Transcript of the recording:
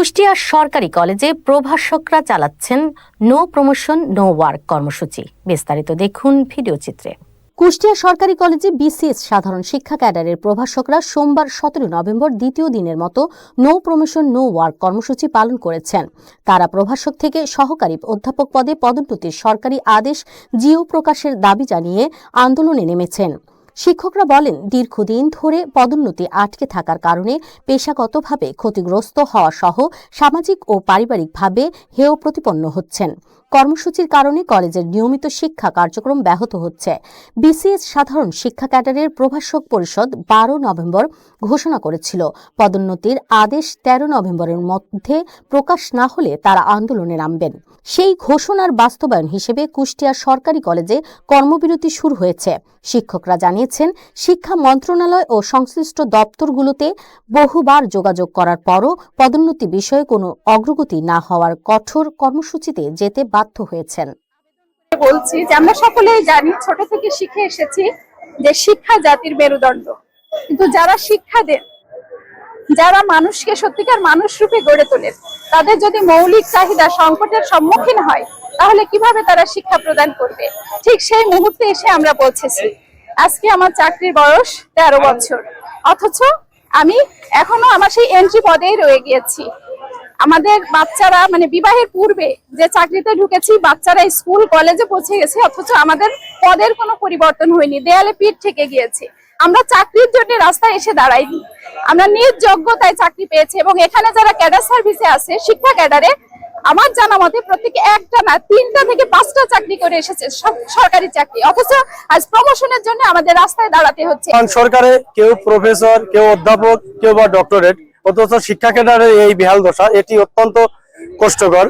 কুষ্টিয়া সরকারি কলেজে প্রভাষকরা চালাচ্ছেন নো প্রমোশন, নো ওয়ার্ক কর্মসূচি। বিস্তারিত দেখুন ভিডিও চিত্রে। কুষ্টিয়া সরকারি কলেজে বিসিএস সাধারণ শিক্ষা ক্যাডারের প্রভাষকরা সোমবার সতেরো নভেম্বর দ্বিতীয় দিনের মতো নো প্রমোশন, নো ওয়ার্ক কর্মসূচি পালন করেছেন। তারা প্রভাষক থেকে সহকারী অধ্যাপক পদে পদোন্নতির সরকারি আদেশ জিও প্রকাশের দাবি জানিয়ে আন্দোলনে নেমেছেন। শিক্ষকরা বলেন, দীর্ঘদিন ধরে পদোন্নতি আটকে থাকার কারণে পেশাগতভাবে ক্ষতিগ্রস্ত হওয়া সহ সামাজিক ও পারিবারিকভাবে হেয় প্রতিপন্ন হচ্ছেন। কর্মসূচির কারণে কলেজের নিয়মিত শিক্ষা কার্যক্রম ব্যাহত হচ্ছে। বিসিএস সাধারণ শিক্ষা ক্যাডারের প্রভাষক পরিষদ বারো নভেম্বর ঘোষণা করেছিল। পদোন্নতির আদেশ তেরো নভেম্বরের মধ্যে প্রকাশ না হলে তারা আন্দোলনে নামবেন। সেই ঘোষণার বাস্তবায়ন হিসেবে কুষ্টিয়া সরকারি কলেজে কর্মবিরতি শুরু হয়েছে। শিক্ষকরা জানিয়েছেন, শিক্ষা মন্ত্রণালয় ও সংশ্লিষ্ট দপ্তরগুলোতে বহুবার যোগাযোগ করার পরও পদোন্নতি বিষয়ে কোনো অগ্রগতি না হওয়ার কঠোর কর্মসূচিতে যেতে বাধ্য হয়েছেন। বলছি যে আমরা সকলেই জানি, ছোট থেকে শিখে এসেছি যে শিক্ষা জাতির মেরুদণ্ড। কিন্তু যারা শিক্ষা দেন, যারা মানুষকে সত্যিকার মানুষ রূপে গড়ে তোলেন, তাদের যদি মৌলিক চাহিদা সংকটের সম্মুখীন হয়, তাহলে কীভাবে তারা শিক্ষা প্রদান করবে? ঠিক সেই মুহূর্তে এসে আমরা পৌঁছেছি আজকে আমার চাকরির বয়স তেরো বছর। অথচ আমি এখনও আমার সেই এন্ট্রি পদেই রয়ে গিয়েছি। আমাদের বাচ্চারা মানে বিবাহের পূর্বে যে চাকরিতে ঢুকেছি, বাচ্চারা স্কুল, কলেজে পৌঁছে গেছে, অথচ আমাদের পদের কোনো পরিবর্তন হয়নি। দেয়ালে পিঠ থেকে গিয়েছে। আমরা চাকরির জন্য রাস্তায় এসে দাঁড়াইনি। আমরা নিজ যোগ্যতায় চাকরি পেয়েছি এবং এখানে যারা ক্যাডার সার্ভিসে আছে, শিক্ষা ক্যাডারে, আমার জানা মতে প্রত্যেকে একটা না, তিনটা থেকে পাঁচটা চাকরি করে এসেছে সরকারি চাকরি। অথচ আজ প্রমোশনের জন্য আমাদের রাস্তায় দাঁড়াতে হচ্ছে। সরকারে কেউ প্রফেসর কেউ অধ্যাপক, কেউ বা ডক্টরেট অথচ শিক্ষা কেন্দ্রের এই বেহাল দশা এটি অত্যন্ত কষ্টকর।